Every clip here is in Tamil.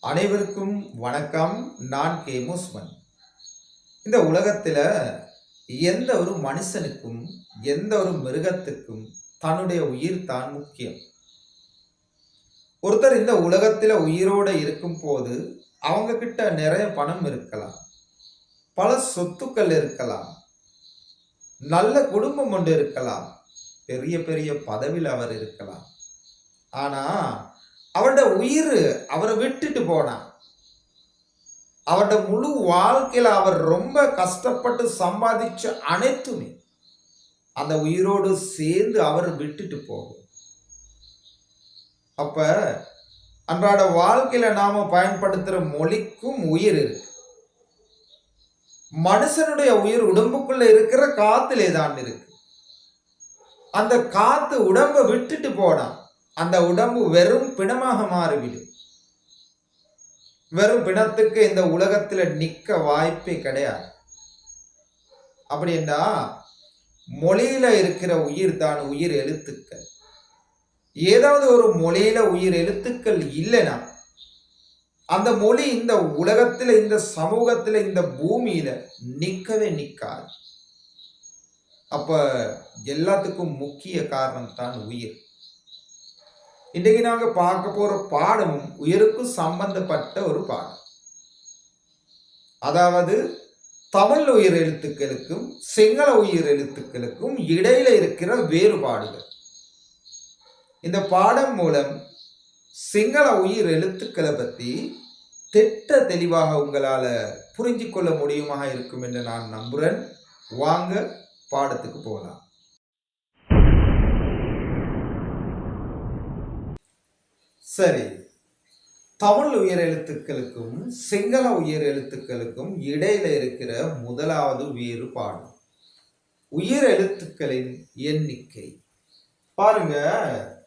அனைவருக்கும் வணக்கம். நான் கே. முஸ்மன். இந்த உலகத்தில் எந்த ஒரு மனுஷனுக்கும் எந்த ஒரு மிருகத்துக்கும் தன்னுடைய உயிர் தான் முக்கியம். ஒருத்தர் இந்த உலகத்தில் உயிரோடு இருக்கும் போது அவங்க கிட்ட நிறைய பணம் இருக்கலாம். பல சொத்துக்கள் இருக்கலாம். நல்ல குடும்பம் ஒன்று இருக்கலாம். பெரிய பெரிய பதவியில் அவர் இருக்கலாம். ஆனால் அவரோட உயிர் அவரை விட்டுட்டு போனான் அவரோட முழு வாழ்க்கையில் அவர் ரொம்ப கஷ்டப்பட்டு சம்பாதிச்ச அனைத்துமே அந்த உயிரோடு சேர்ந்து அவர் விட்டுட்டு போகும். அப்ப அன்றாட வாழ்க்கையில நாம பயன்படுத்துகிற மொழிக்கும் உயிர் இருக்கு. மனுஷனுடைய உயிர் உடம்புக்குள்ள இருக்கிற காத்திலே தான் இருக்கு. அந்த காத்து உடம்ப விட்டுட்டு போனான் அந்த உடம்பு வெறும் பிணமாக மாறிவிடும். வெறும் பிணத்துக்கு இந்த உலகத்தில் நிற்க வாய்ப்பே கிடையாது. அப்படின்னா மொழியில இருக்கிற உயிர் தான் உயிர் எழுத்துக்கள். ஏதாவது ஒரு மொழியில உயிர் எழுத்துக்கள் இல்லைன்னா அந்த மொழி இந்த உலகத்தில் இந்த சமூகத்தில் இந்த பூமியில நிற்கவே நிற்காது அப்ப எல்லாத்துக்கும் முக்கிய காரணம் தான் உயிர். இன்றைக்கு நாங்கள் பார்க்க போகிற பாடமும் உயிருக்கும் சம்பந்தப்பட்ட ஒரு பாடம். அதாவது தமிழ் உயிர் எழுத்துக்களுக்கும் சிங்கள உயிர் எழுத்துக்களுக்கும் இடையில இருக்கிற வேறுபாடுகள். இந்த பாடம் மூலம் சிங்கள உயிர் எழுத்துக்களை பற்றி திட்ட தெளிவாக உங்களால் புரிஞ்சு கொள்ள முடியுமாக இருக்கும் என்று நான் நம்புகிறேன் வாங்க பாடத்துக்கு போகலாம். சரி. தமிழ் உயர் எழுத்துக்களுக்கும் சிங்கள உயர் எழுத்துக்களுக்கும் இடையில இருக்கிற முதலாவது வேறுபாடு. உயிர் எழுத்துக்களின் எண்ணிக்கை. பாருங்க.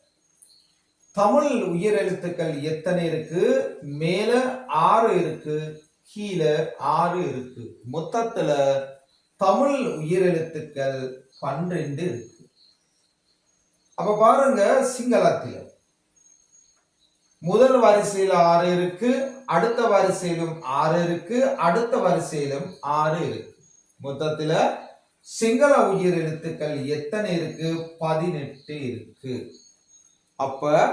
தமிழ் உயிர் எழுத்துக்கள் எத்தனை இருக்கு? மேல ஆறு இருக்கு கீழே ஆறு இருக்கு. மொத்தத்துல தமிழ் உயிர் எழுத்துக்கள் பன்னிரெண்டு இருக்கு. அப்ப பாருங்க சிங்களத்தில் முதல் வரிசையில் ஆறு இருக்கு அடுத்த வரிசையிலும் ஆறு இருக்கு அடுத்த வரிசையிலும் ஆறு இருக்கு. மொத்தத்துல சிங்கள உயிர் எழுத்துக்கள் எத்தனை இருக்கு? பதினெட்டு இருக்கு. அப்ப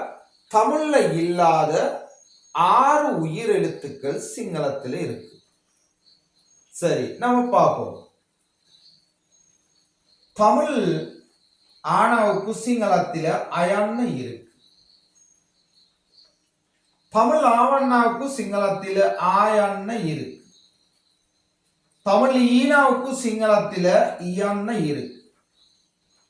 தமிழ்ல இல்லாத ஆறு உயிர் எழுத்துக்கள் சிங்களத்துல இருக்கு. சரி நம்ம பார்ப்போம். தமிழ் ஆனாவுக்கு சிங்களத்தில அயான்னு இருக்கு. தமிழ் ஆவண்ணாவுக்கு சிங்களத்தில் ஆயண்ண இருக்கு. தமிழ் ஈனாவுக்கு சிங்களத்தில் இயண்ண இருக்கு.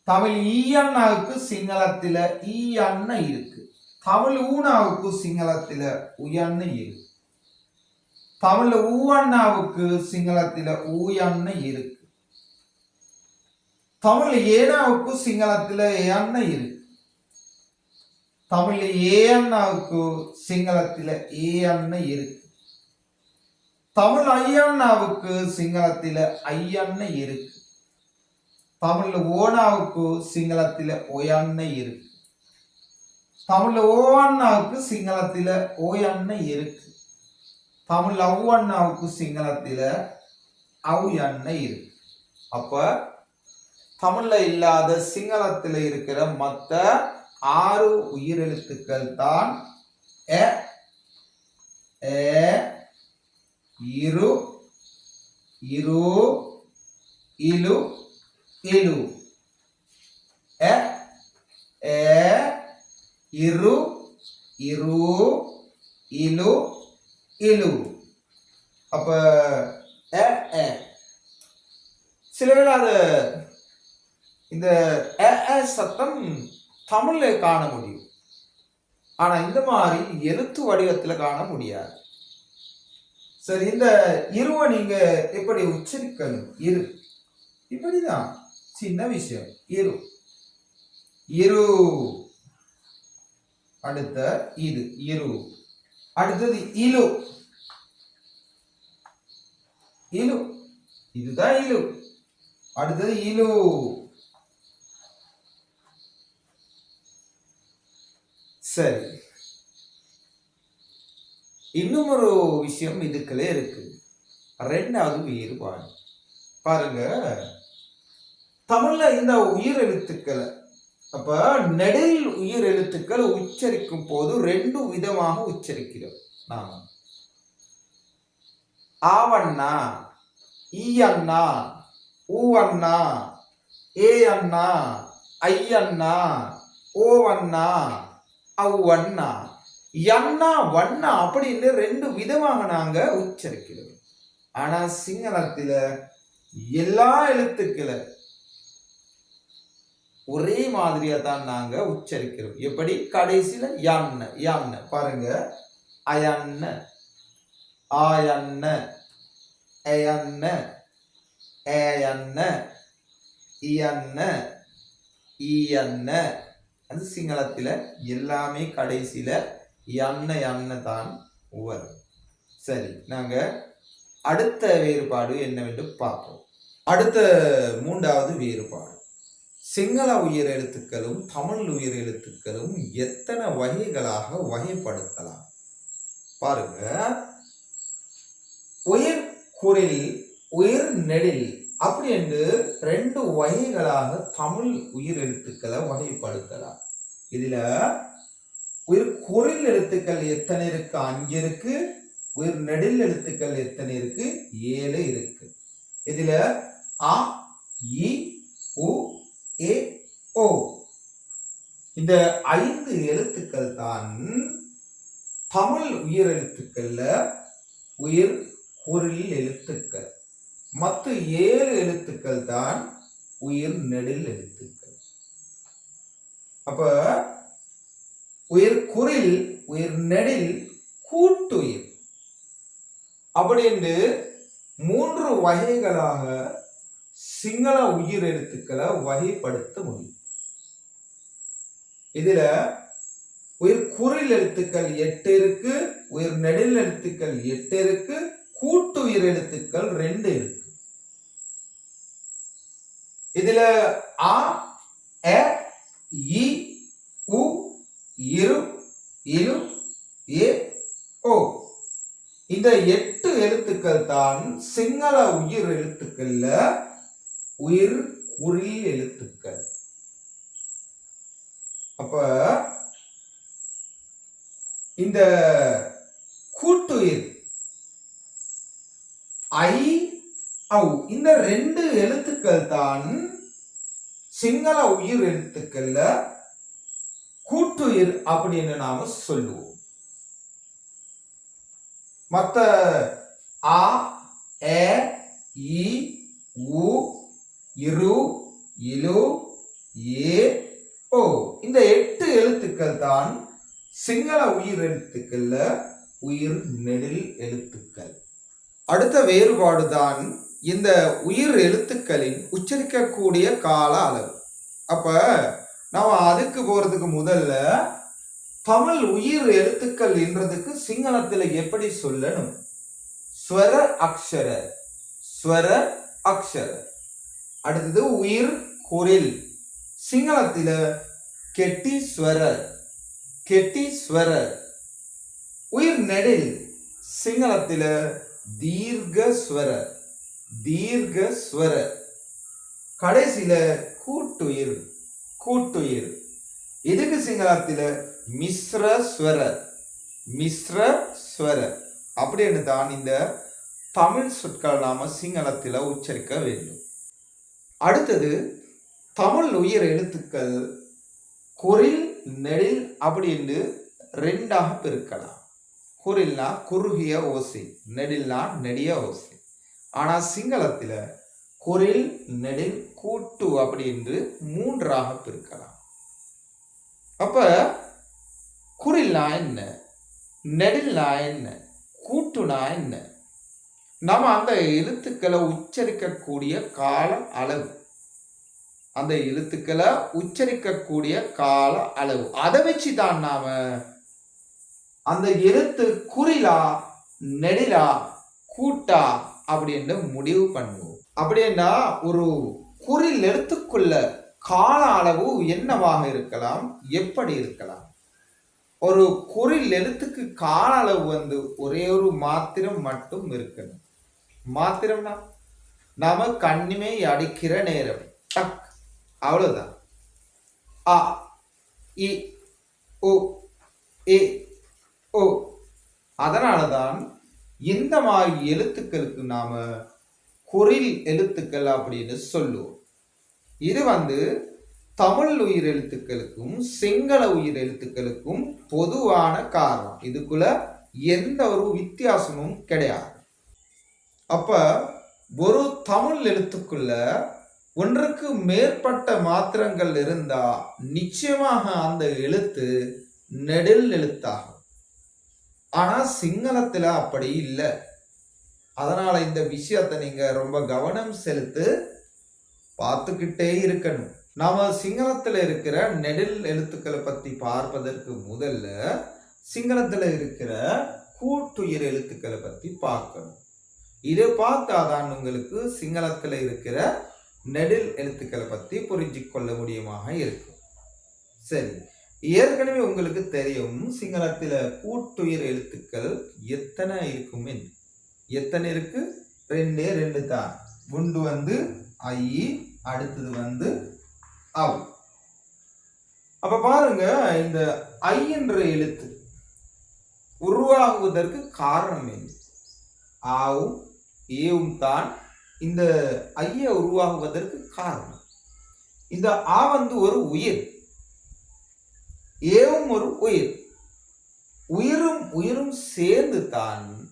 தமிழ் ஈயண்ணாவுக்கு சிங்களத்தில் ஈயண்ண இருக்கு. தமிழ் ஊனாவுக்கு சிங்களத்தில் உயண்ண இருக்கு. தமிழ் ஊவண்ணாவுக்கு சிங்களத்தில் ஊயண்ண இருக்கு. தமிழ் ஏனாவுக்கு சிங்களத்தில் எண்ண இருக்கு. தமிழ்ல ஏ அண்ணாவுக்கு சிங்களத்தில் ஏ அண்ணன் இருக்கு. தமிழ் ஐயண்ணாவுக்கு சிங்களத்தில் ஐயண்ணன் இருக்கு. தமிழ்ல ஓனாவுக்கு சிங்களத்தில் ஒயண்ணன் இருக்கு. தமிழ்ல ஓ அண்ணாவுக்கு சிங்களத்துல ஓயண்ணன் இருக்கு. தமிழ்ல அவ்வண்ணாவுக்கு சிங்களத்தில் அவு அண்ணன் இருக்கு. அப்போ தமிழில் இல்லாத சிங்களத்தில் இருக்கிற மற்ற ஆறு உயிரெழுத்துக்கள் தான் எ இரு இரு இலு இலு எ இரு இரு இலு இலு அப்ப எ சில பேர் அது இந்த எ சத்தம் தமிழ்ல காண முடியும். ஆனா இந்த மாதிரி எழுத்து வடிவத்துல காண முடியாது. சரி இந்த இருவை நீங்க எப்படி உச்சரிக்கணும்? இரு. இப்படிதான். சின்ன விஷயம். இரு. இரு. அடுத்த இது. இரு. அடுத்தது இலு இலு இதுதான் இலு அடுத்தது இலு சரி. இன்னும் ஒரு விஷயம் இதுக்குள்ளே இருக்கு. ரெண்டாவது வேறுபாடு. பாருங்க. தமிழ்ல இந்த உயிர் எழுத்துக்களை அப்ப நெடில் உயிர் எழுத்துக்கள் உச்சரிக்கும் போது ரெண்டு விதமாக உச்சரிக்கிறோம் நாம. ஆவண்ணா ஈயண்ணா ஊவண்ணா ஏ அண்ணா ஐயண்ணா ஓவண்ணா அவ்வண்ணா யண்ணா வண்ணா அப்படின்னு ரெண்டு விதமாக நாங்க உச்சரிக்கிறோம். ஆனா சிங்களத்துல எல்லா எழுத்துக்களை ஒரே மாதிரியா தான் நாங்க உச்சரிக்கிறோம். எப்படி? கடைசியில யான்ன யான்ன. பாருங்க. அயன்ன ஆயன்ன எயன்ன ஏயன்ன இயன்ன ஈயன்ன. அது சிங்களத்தில் எல்லாமே கடைசியில் எண்ண எண்ண தான் வரும் சரி நாங்கள் அடுத்த வேறுபாடு என்னவென்று பார்ப்போம். அடுத்த மூன்றாவது வேறுபாடு. சிங்கள உயிர் எழுத்துக்களும் தமிழ் உயிர் எழுத்துக்களும் எத்தனை வகைகளாக வகைப்படுத்தலாம்? பாருங்க. உயிர் குரில் உயிர் நெடில் அப்படி என்று ரெண்டு வகைகளாக தமிழ் உயிர் எழுத்துக்களை வகைப்படுத்தலாம். இதில் உயிர் குரில் எழுத்துக்கள் எத்தனை இருக்கு? அஞ்சு இருக்கு. உயிர் நெடில் எழுத்துக்கள் எத்தனை இருக்கு? ஏழு இருக்கு. இதில் அ இ உ ஏ ஓ. இந்த ஐந்து எழுத்துக்கள் தான் தமிழ் உயிர் எழுத்துக்கள்ல உயிர் குரில் எழுத்துக்கள். மற்ற ஏழு எழுத்துக்கள் தான் உயிர் நெடில் எழுத்துக்கள். அப்ப உயிர் குரில் உயிர் நெடில் கூட்டுயிர். அப்படி என்று மூன்று வகைகளாக சிங்கள உயிர் எழுத்துக்களை வகைப்படுத்த முடியும். இதுல உயிர் குரில் எழுத்துக்கள் எட்டு இருக்கு உயிர் நெடில் எழுத்துக்கள் எட்டு இருக்கு கூட்டு உயிர் எழுத்துக்கள் ரெண்டு இருக்கு. இதுல ஆ எ இ உ இரு இரு ஏ ஓ. இந்த எட்டு எழுத்துக்கள் தான் சிங்கள உயிர் எழுத்துக்கள்ல உயிர் குறில் எழுத்துக்கள். அப்ப இந்த கூட்டுயிர் ஐ அவு இந்த ரெண்டு எழுத்துக்கள் தான் சிங்கள உயிர் எழுத்துக்கள்ல கூட்டுயிர் அப்படின்னு நாம சொல்லுவோம். மத்த ஆ ஏ இ உ இரு இலு ஏ ஓ இந்த எட்டு எழுத்துக்கள் தான் சிங்கள உயிர் எழுத்துக்கள்ல உயிர் நெடில் எழுத்துக்கள். அடுத்த வேறுபாடு தான் இந்த உயிர் எழுத்துக்களின் உச்சரிக்கக்கூடிய கால அளவு. அப்போ நம்ம அதுக்கு போகிறதுக்கு முதல்ல தமிழ் உயிர் எழுத்துக்கள் என்றதுக்கு சிங்களத்தில் எப்படி சொல்லணும்? ஸ்வர அக்ஷர ஸ்வர அக்ஷர அடுத்தது உயிர் குரில். சிங்களத்தில் கெட்டி ஸ்வர கெட்டி ஸ்வர உயிர் நெடில். சிங்களத்தில் தீர்க்க ஸ்வரர். தீர்க்க ஸ்வர கடைசியில கூட்டுயிர் கூட்டுயிர். இதுக்கு சிங்களத்தில் மிஸ்ர ஸ்வர மிஸ்ர ஸ்வர அப்படின்னு தான் இந்த தமிழ் சொற்கள் நாம சிங்களத்தில் உச்சரிக்க வேண்டும். அடுத்தது தமிழ் உயிர் எழுத்துக்கள் குரில் நெழில் அப்படின்னு ரெண்டாக பிரிக்கலாம். குரில்னா குறுகிய ஓசை நெடில்னா நெடிய ஓசை. ஆனா சிங்களத்துல குரில் நெடில் கூட்டு அப்படி என்று மூன்றாக பிரிக்கலாம். அப்ப குரில்னா என்ன? நெடில்னா என்ன? கூட்டுனா என்ன? நாம அந்த எழுத்துக்களை உச்சரிக்கக்கூடிய கால அளவு. அந்த எழுத்துக்களை உச்சரிக்கக்கூடிய கால அளவு. அதை வச்சு தான் நாம அந்த எழுத்து குறிலா நெடிலா கூட்டா அப்படின்னு முடிவு பண்ணுவோம். அப்படின்னா ஒரு குறில் எடுத்துக்கொள்ள கால அளவு என்னவாக இருக்கலாம்? எப்படி இருக்கலாம்? ஒரு குறில் எழுத்துக்கு கால அளவு வந்து ஒரே ஒரு மாத்திரம் மட்டும் இருக்கணும். மாத்திரம்னா நாம கண்ணிமை அடிக்கிற நேரம். டக். அவ்வளவுதான். ஆ இ ஓ ஏ ஓ. அதனால தான் இந்த மாதிரி எழுத்துக்களுக்கு நாம குறில் எழுத்துக்கள் அப்படின்னு சொல்லுவோம். இது வந்து தமிழ் உயிர் எழுத்துக்களுக்கும் சிங்கள உயிர் எழுத்துக்களுக்கும் பொதுவான காரணம். இதுக்குள்ள எந்த ஒரு வித்தியாசமும் கிடையாது. அப்ப ஒரு தமிழ் எழுத்துக்குள்ள ஒன்றுக்கு மேற்பட்ட மாத்திரங்கள் இருந்தா நிச்சயமாக அந்த எழுத்து நெடில் எழுத்தாகும். ஆனா சிங்களத்துல அப்படி இல்லை. அதனால இந்த விஷயத்தை நீங்க ரொம்ப கவனம் செலுத்து பார்த்துக்கிட்டே இருக்கணும். நாம சிங்களத்துல இருக்கிற நெடில் எழுத்துக்களை பத்தி பார்ப்பதற்கு முதல்ல சிங்களத்துல இருக்கிற கூட்டுயிர் எழுத்துக்களை பத்தி பார்க்கணும். இதை பார்த்தாதான் உங்களுக்கு சிங்களத்துல இருக்கிற நெடில் எழுத்துக்களை பத்தி புரிஞ்சு கொள்ள முடியுமாக இருக்கும். சரி. ஏற்கனவே உங்களுக்கு தெரியும் சிங்களத்துல கூட்டுயிர் எழுத்துக்கள் எத்தனை இருக்கும் என்று. எத்தனை இருக்கு? ரெண்டே ரெண்டு தான் குண்டு வந்து ஐ அடுத்தது வந்து அவ். அப்ப பாருங்க இந்த ஐ என்ற எழுத்து உருவாகுவதற்கு காரணம் என்ன? ஆவும் ஏவும் தான் இந்த ஐய உருவாகுவதற்கு காரணம். இந்த ஆ வந்து ஒரு உயிர். ஏவும் ஒரு உயிர். உயிரும் உயிரும் சேர்ந்து தான்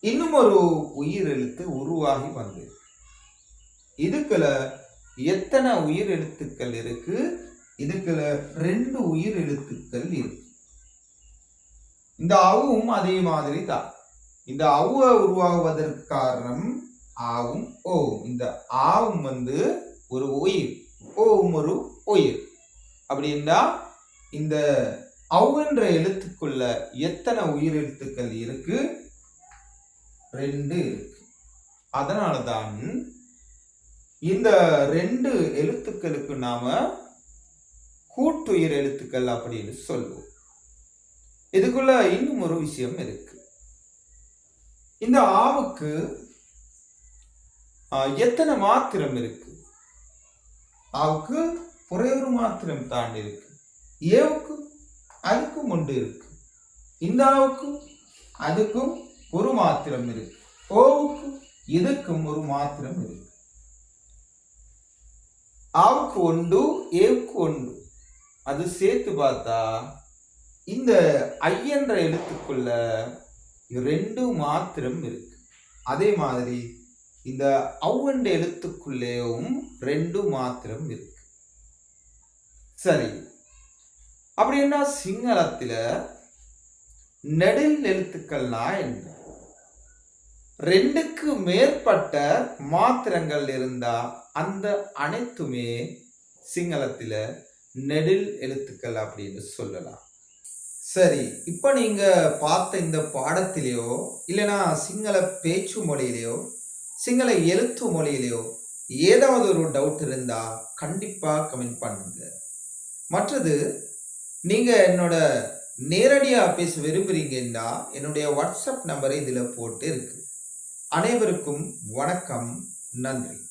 இன்னும் ஒரு உயிர் எழுத்து உருவாகி வந்தது இதுக்குல எத்தனை உயிர் எழுத்துக்கள் இருக்கு? இதுக்குள்ள ரெண்டு உயிர் எழுத்துக்கள் இருக்கு. இந்த அவும் அதே மாதிரி தான். இந்த அவ்வ உருவாகுவதற்கு காரணம் ஆவும் ஓவும். இந்த ஆவும் வந்து ஒரு உயிர் ஓவும் ஒரு உயிர். அப்படின்னா இந்த அவுன்ற எழுத்துக்குள்ள எத்தனை உயிர் எழுத்துக்கள் இருக்கு? ரெண்டு இருக்கு. அதனால தான் இந்த ரெண்டு எழுத்துக்களுக்கு நாம கூட்டுயிர் எழுத்துக்கள் அப்படின்னு சொல்லுவோம். இதுக்குள்ள இன்னும் ஒரு விஷயம் இருக்கு. இந்த ஆவுக்கு எத்தனை மாத்திரம் இருக்கு? ஆவுக்கு ஒரே ஒரு மாத்திரம் தாண்டி இருக்கு. ஏவுக்கும் அதுக்கும் ஒன்று இருக்கு. இந்த அளவுக்கும் அதுக்கும் ஒரு மாத்திரம் இருக்கு. ஓவுக்கு இதுக்கும் ஒரு மாத்திரம் இருக்கு. ஆவுக்கு ஒன்று ஏவுக்கு ஒன்று. அது சேர்த்து பார்த்தா இந்த ஐயன்ற எழுத்துக்குள்ள ரெண்டு மாத்திரம் இருக்கு. அதே மாதிரி இந்த அவ்வண்ட எழுத்துக்குள்ளேயும் ரெண்டு மாத்திரம் இருக்கு. சரி. அப்படின்னா சிங்களத்தில் நெடில் எழுத்துக்கள்னா என்ன? ரெண்டுக்கு மேற்பட்ட மாத்திரங்கள் இருந்தா அந்த அனைத்துமே சிங்களத்தில் நெடில் எழுத்துக்கள் அப்படின்னு சொல்லலாம். சரி இப்போ நீங்கள் பார்த்த இந்த பாடத்திலேயோ இல்லைனா சிங்கள பேச்சு மொழியிலையோ சிங்கள எழுத்து மொழியிலையோ ஏதாவது ஒரு டவுட் இருந்தால் கண்டிப்பாக கமெண்ட் பண்ணுங்க. மற்றது நீங்க என்னோட நேரடியாக பேச விரும்புறீங்கன்னா என்னுடைய வாட்ஸ்அப் நம்பரை இதுல போட்டு இருக்கு. அனைவருக்கும் வணக்கம். நன்றி.